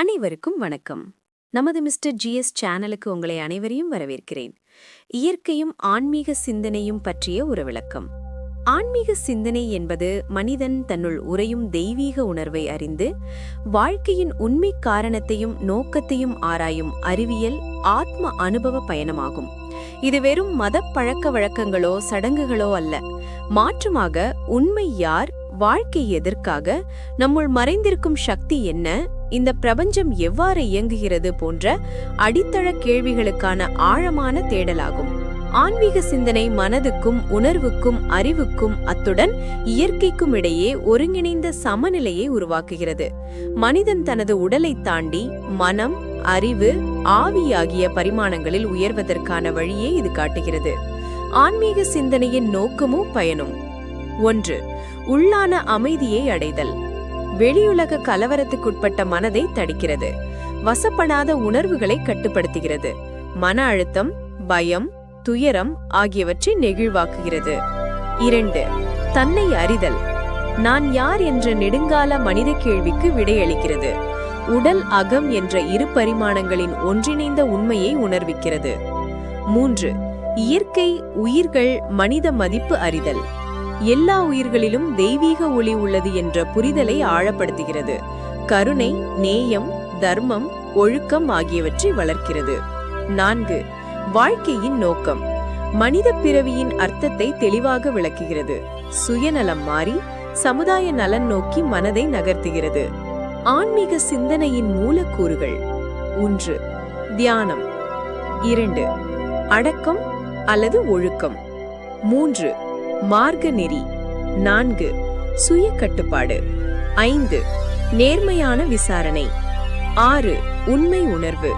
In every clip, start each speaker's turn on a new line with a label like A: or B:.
A: அனைவருக்கும் வணக்கம். நமது மிஸ்டர் ஜிஎஸ் சேனலுக்கு உங்களை அனைவரையும் வரவேற்கிறேன். இயற்கையும் ஆன்மீக சிந்தனையும் பற்றிய ஒரு விளக்கம். ஆன்மீக சிந்தனை என்பது மனிதன் தன்னுள் உறையும் தெய்வீக உணர்வை அறிந்து வாழ்க்கையின் உண்மை காரணத்தையும் நோக்கத்தையும் ஆராயும் அறிவியல் ஆத்ம அனுபவ பயணமாகும். இது வெறும் மத பழக்க வழக்கங்களோ சடங்குகளோ அல்ல. மாற்றமாக உண்மை யார் வாழ்க்கை எதற்காக நம்முள் மறைந்திருக்கும் சக்தி என்ன இந்த பிரபஞ்சம் எவ்வாறு இயங்குகிறது போன்ற அடித்தள கேள்விகளுக்கான ஆழமான தேடலாகும். ஆன்மீக சிந்தனை மனதுக்கும் உணர்வுக்கும் அறிவுக்கும் அத்துடன் இயற்கைக்கும் இடையே ஒருங்கிணைந்த சமநிலையை உருவாக்குகிறது. மனிதன் தனது உடலை தாண்டி மனம் அறிவு ஆவி ஆகிய பரிமாணங்களில் உயர்வதற்கான வழியே இது காட்டுகிறது. ஆன்மீக சிந்தனையின் நோக்கமும் பயனும். ஒன்று உள்ளான அமைதியை அடைதல். வெளியுலக கலவரத்துக்குட்பட்ட மனதை தடுக்கிறது. வசப்படாத உணர்வுகளை கட்டுப்படுத்துகிறது. மன அழுத்தம் பயம் துயரம் ஆகியவற்றை நெகிழ்வாக்குகிறது. இரண்டு தன்னை அறிதல். நான் யார் என்ற நெடுங்கால மனித கேள்விக்கு விடையளிக்கிறது. உடல் அகம் என்ற இரு பரிமாணங்களின் ஒன்றிணைந்த உண்மையை உணர்விக்கிறது. மூன்று இயற்கை உயிர்கள் மனித மதிப்பு அறிதல். எல்லா உயிர்களிலும் தெய்வீக ஒளி உள்ளது என்ற புரிதலை ஆழப்படுத்துகிறது. கருணை நேயம் தர்மம் ஒழுக்கம் ஆகியவற்றை வளர்க்கிறது. நான்கு வாழ்க்கையின் நோக்கம். மனித பிறவியின் அர்த்தத்தை தெளிவாக விளக்குகிறது. சுயநலம் மாறி சமுதாய நலன் நோக்கி மனதை நகர்த்துகிறது. ஆன்மீக சிந்தனையின் மூலக்கூறுகள். ஒன்று தியானம். இரண்டு அடக்கம் அல்லது ஒழுக்கம். மூன்று மார்க்க நெறி நான்கு. சுய கட்டுப்பாடு ஐந்து. நேர்மையான விசாரணை. ஆறு. உண்மை உணர்வு.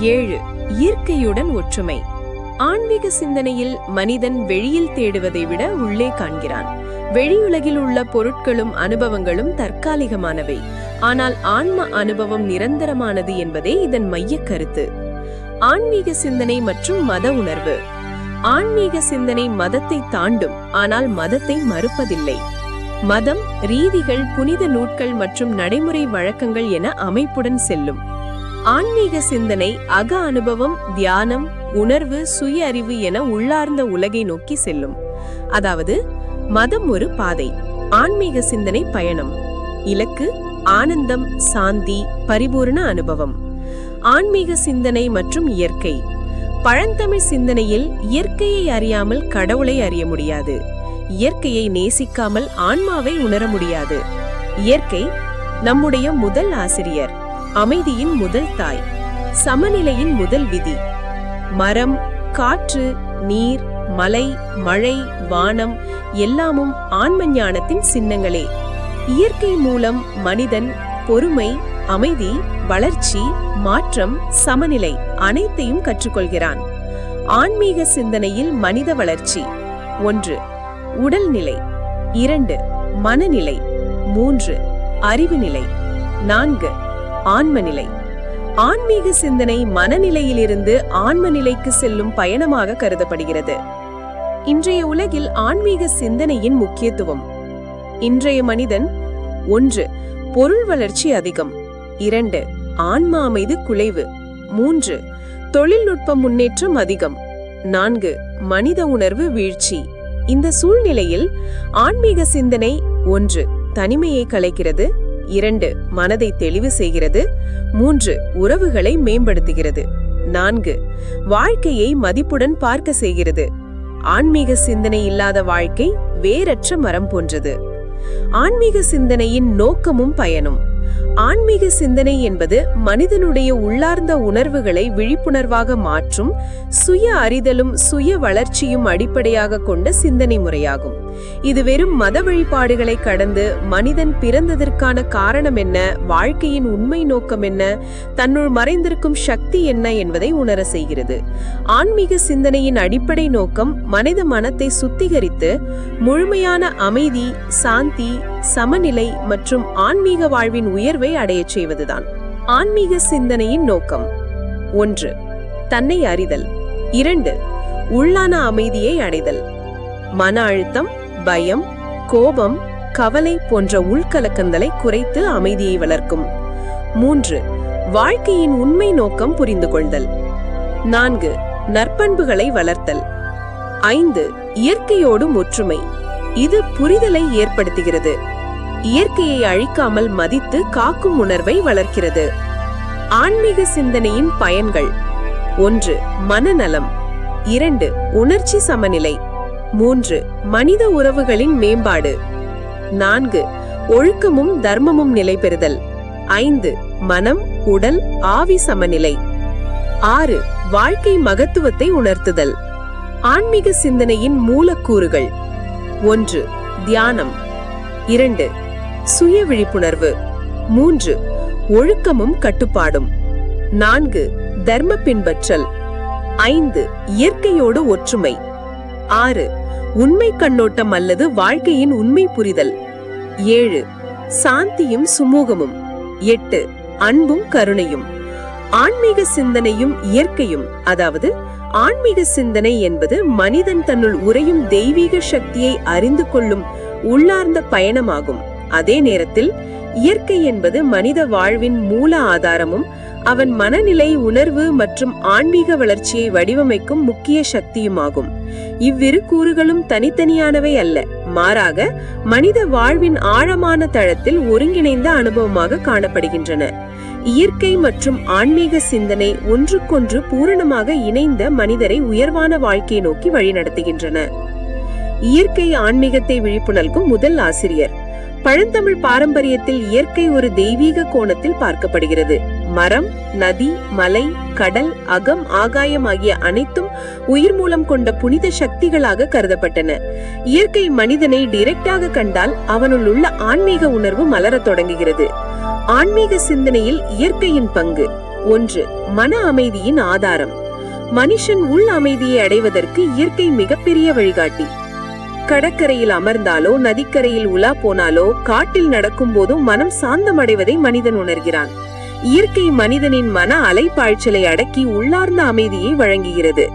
A: ஏழு. இயற்கையுடன் ஒற்றுமை. ஆன்மீக சிந்தனையில் மனிதன் வெளியில் தேடுவதை விட உள்ளே காண்கிறான். வெளியுலகில் உள்ள பொருட்களும் அனுபவங்களும் தற்காலிகமானவை. ஆனால் ஆன்ம அனுபவம் நிரந்தரமானது என்பதே இதன் மைய கருத்து. ஆன்மீக சிந்தனை மற்றும் மத உணர்வு. ஆன்மீக சிந்தனை மதத்தை தாண்டும் ஆனால் மதத்தை மறுப்பதில்லை. மதம் ரீதிகள் புனித நூட்கள் மற்றும் நடைமுறை வழக்கங்கள் என அமைப்புடன் செல்லும். ஆன்மீக சிந்தனை அக அனுபவம் தியானம் உணர்வு சுய அறிவு என உள்ளார்ந்த உலகை நோக்கி செல்லும். அதாவது மதம் ஒரு பாதை ஆன்மீக சிந்தனை பயணம். இலக்கு ஆனந்தம் சாந்தி பரிபூர்ண அனுபவம். ஆன்மீக சிந்தனை மற்றும் இயற்கை பழந்தமிழ் சிந்தனையில் இயற்கையை அறியாமல் கடவுளை அறிய முடியாது. இயற்கையை நேசிக்காமல் ஆன்மாவை உணர முடியாது. இயற்கை நம்முடைய முதல் ஆசிரியர் அமைதியின் முதல் தாய் சமநிலையின் முதல் விதி. மரம் காற்று நீர் மலை மழை வானம் எல்லாமும் ஆன்ம ஞானத்தின் சின்னங்களே. இயற்கை மூலம் மனிதன் பொறுமை அமைதி வளர்ச்சி மாற்றம் சமநிலை அனைத்தையும் கற்றுக்கொள்கிறான். ஆன்மீக சிந்தனையில் மனித வளர்ச்சி. ஒன்று உடல்நிலை. இரண்டு மனநிலை. மூன்று அறிவு நிலை நான்கு ஆன்மநிலை. ஆன்மீக சிந்தனை மனநிலையிலிருந்து ஆன்ம நிலைக்கு செல்லும் பயணமாக கருதப்படுகிறது. இன்றைய உலகில் ஆன்மீக சிந்தனையின் முக்கியத்துவம். இன்றைய மனிதன் ஒன்று பொருள் வளர்ச்சி அதிகம். இரண்டு ஆன்மா அமைது குலைவு. மூன்று தொழில்நுட்ப முன்னேற்றம் அதிகம். நான்கு மனித உணர்வு வீழ்ச்சி. இந்த சூழ்நிலையில் ஆன்மீக சிந்தனை ஒன்று தனிமையை கலைக்கிறது. இரண்டு மனதை தெளிவு செய்கிறது. மூன்று உறவுகளை மேம்படுத்துகிறது. நான்கு வாழ்க்கையை மதிப்புடன் பார்க்க செய்கிறது. ஆன்மீக சிந்தனை இல்லாத வாழ்க்கை வேறற்ற மரம் போன்றது. ஆன்மீக சிந்தனையின் நோக்கமும் பயனும். ஆன்மீக சிந்தனை என்பது மனிதனுடைய உள்ளார்ந்த உணர்வுகளை விழிப்புணர்வாக மாற்றும் சுய அறிதலும் சுய வளர்ச்சியும் அடிப்படையாக கொண்ட சிந்தனை முறையாகும். இது வெறும் மத வழிபாடுகளை கடந்து மனிதன் பிறந்ததற்கான காரணம் என்ன வாழ்க்கையின் உண்மை நோக்கம் என்ன தன்னுள் மறைந்திருக்கும் சக்தி என்ன என்பதை உணர செய்கிறது. ஆன்மீக சிந்தனையின் அடிப்படை நோக்கம் மனித மனத்தை சுத்திகரித்து முழுமையான அமைதி சாந்தி சமநிலை மற்றும் ஆன்மீக வாழ்வின் உயர்வை அடையச் செய்வதுதான். ஆன்மீக சிந்தனையின் நோக்கம். ஒன்று தன்னை அறிதல். இரண்டு உள்ளான அமைதியை அடைதல். மன அழுத்தம் பயம் கோபம் கவலை போன்ற உள்கலக்கங்களை குறைத்து அமைதியை வளர்க்கும்.
B: மூன்று வாழ்க்கையின் உண்மை நோக்கம் புரிந்து கொள்தல் நான்கு நற்பண்புகளை வளர்த்தல். ஐந்து இயற்கையோடும் ஒற்றுமை. இது புரிதலை ஏற்படுத்துகிறது. இயற்கையை அழிக்காமல் மதித்து காக்கும் உணர்வை வளர்க்கிறது. ஆன்மீக சிந்தனையின் பயன்கள். ஒன்று மனநலம். இரண்டு உணர்ச்சி சமநிலை. மூன்று மனித உறவுகளின் மேம்பாடு. நான்கு ஒழுக்கமும் தர்மமும் நிலை பெறுதல். ஐந்து மனம் உடல் ஆவி சமநிலை. ஆறு வாழ்க்கை மகத்துவத்தை உணர்த்துதல். ஆன்மீக சிந்தனையின் மூலக்கூறுகள். ஒன்று தியானம். இரண்டு சுய விழிப்புணர்வு மூன்று ஒழுக்கமும் கட்டுப்பாடும். நான்கு தர்ம பின்பற்றல். ஐந்து இயற்கையோடு ஒற்றுமை. ஆறு உண்மை கண்ணோட்டம் அல்லது வாழ்க்கையின் உண்மை புரிதல். ஏழு சாந்தியும் சுமூகமும். எட்டு அன்பும் கருணையும். ஆன்மீக சிந்தனையும் இயற்கையும் அதாவது ஆன்மீக சிந்தனை என்பது மனிதன் தன்னுள் உறையும் தெய்வீக சக்தியை அறிந்து கொள்ளும் உள்ளார்ந்த பயணமாகும். அதே நேரத்தில் இயற்கை என்பது மனித வாழ்வின் மூல ஆதாரமும் அவன் மனநிலை உணர்வு மற்றும் ஆன்மீக வளர்ச்சியை வடிவமைக்கும் முக்கிய சக்தியுமாகும். இவ்விரு கூறுகளும் தனித்தனியானவை அல்ல மாறாக மனித வாழ்வின் ஆழமான தளத்தில் ஒருங்கிணைந்த அனுபவமாக காணப்படுகின்றன. இயற்கை மற்றும் ஆன்மீக சிந்தனை ஒன்றுக்கொன்று பூரணமாக இணைந்த மனிதரை உயர்வான வாழ்க்கையை நோக்கி வழிநடத்துகின்றன. இயற்கை ஆன்மீகத்தை விழிப்புணர்க்கும் முதல் ஆசிரியர். பழந்தமிழ் பாரம்பரியத்தில் இயற்கை ஒரு தெய்வீக கோணத்தில் பார்க்கப்படுகிறது. மரம் நதி மலை கடல் அகம் ஆகாயம் ஆகிய அனைத்தும் உயிர் மூலம் கொண்ட புனித சக்திகளாக கருதப்பட்டன. இயற்கை மனிதனை டிரெக்டாக கண்டால் அவனுள் உள்ள ஆன்மீக உணர்வு மலரத் தொடங்குகிறது. ஆன்மீக சிந்தனையில் இயற்கையின் பங்கு. ஒன்று மன அமைதியின் ஆதாரம். மனுஷன் உள் அமைதியை அடைவதற்கு இயற்கை மிகப்பெரிய வழிகாட்டி. கடற்கரையில் அமர்ந்தாலோ நதிக்கரையில் உலா போனாலோ காட்டில் நடக்கும் போதும் மனம் சாந்தமடைவதை மனிதன் உணர்கிறான். இயற்கை மனிதனின் மன அலைப்பாய்ச்சலை அடக்கி உள்ளார்ந்த அமைதியை வழங்குகிறது.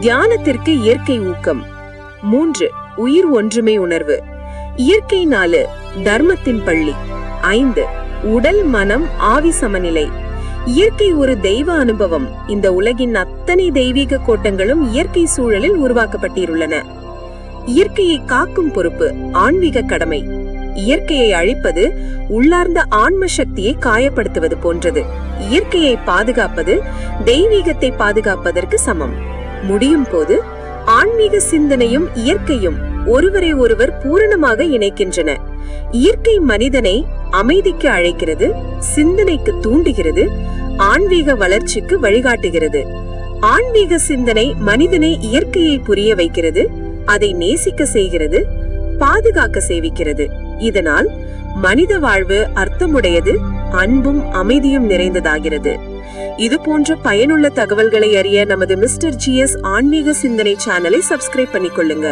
B: தியானத்திற்கு இயற்கை ஊக்கம். மூன்று உயிர் ஒன்றுமை உணர்வு. இயற்கை நாலு தர்மத்தின் பள்ளி. ஐந்து உடல் மனம் ஆவி சமநிலை. இயற்கை ஒரு தெய்வ அனுபவம். இந்த உலகின் அத்தனை தெய்வீக கோட்டங்களும் இயற்கை சூழலில் உருவாக்கப்பட்டிருள்ளன இயற்கையை காக்கும் பொறுப்பு ஆன்மீக கடமை. இயற்கையை அழிப்பது உள்ளார்ந்த ஆன்ம சக்தியை காயப்படுத்துவது போன்றது. இயற்கையை பாதுகாப்பது தெய்வீகத்தை பாதுகாப்பதற்கு சமம். முடியும் போது ஆன்மீக சிந்தனையும் இயற்கையும் ஒருவரை ஒருவர் பூரணமாக இணைக்கின்றன. இயற்கை மனிதனை அமைதிக்கு அழைக்கிறது சிந்தனைக்கு தூண்டுகிறது ஆன்மீக வளர்ச்சிக்கு வழிகாட்டுகிறது. ஆன்மீக சிந்தனை மனிதனை இயற்கையை புரிய வைக்கிறது அதை நேசிக்க செய்கிறது பாதுகாக்க சேவிக்கிறது. இதனால் மனித வாழ்வு அர்த்தமுடையது அன்பும் அமைதியும் நிறைந்ததாகிறது. இது போன்ற பயனுள்ள தகவல்களை அறிய நமது மிஸ்டர் ஜிஎஸ் ஆன்மீக சிந்தனை சேனலை சப்ஸ்கிரைப் பண்ணிக்கொள்ளுங்க.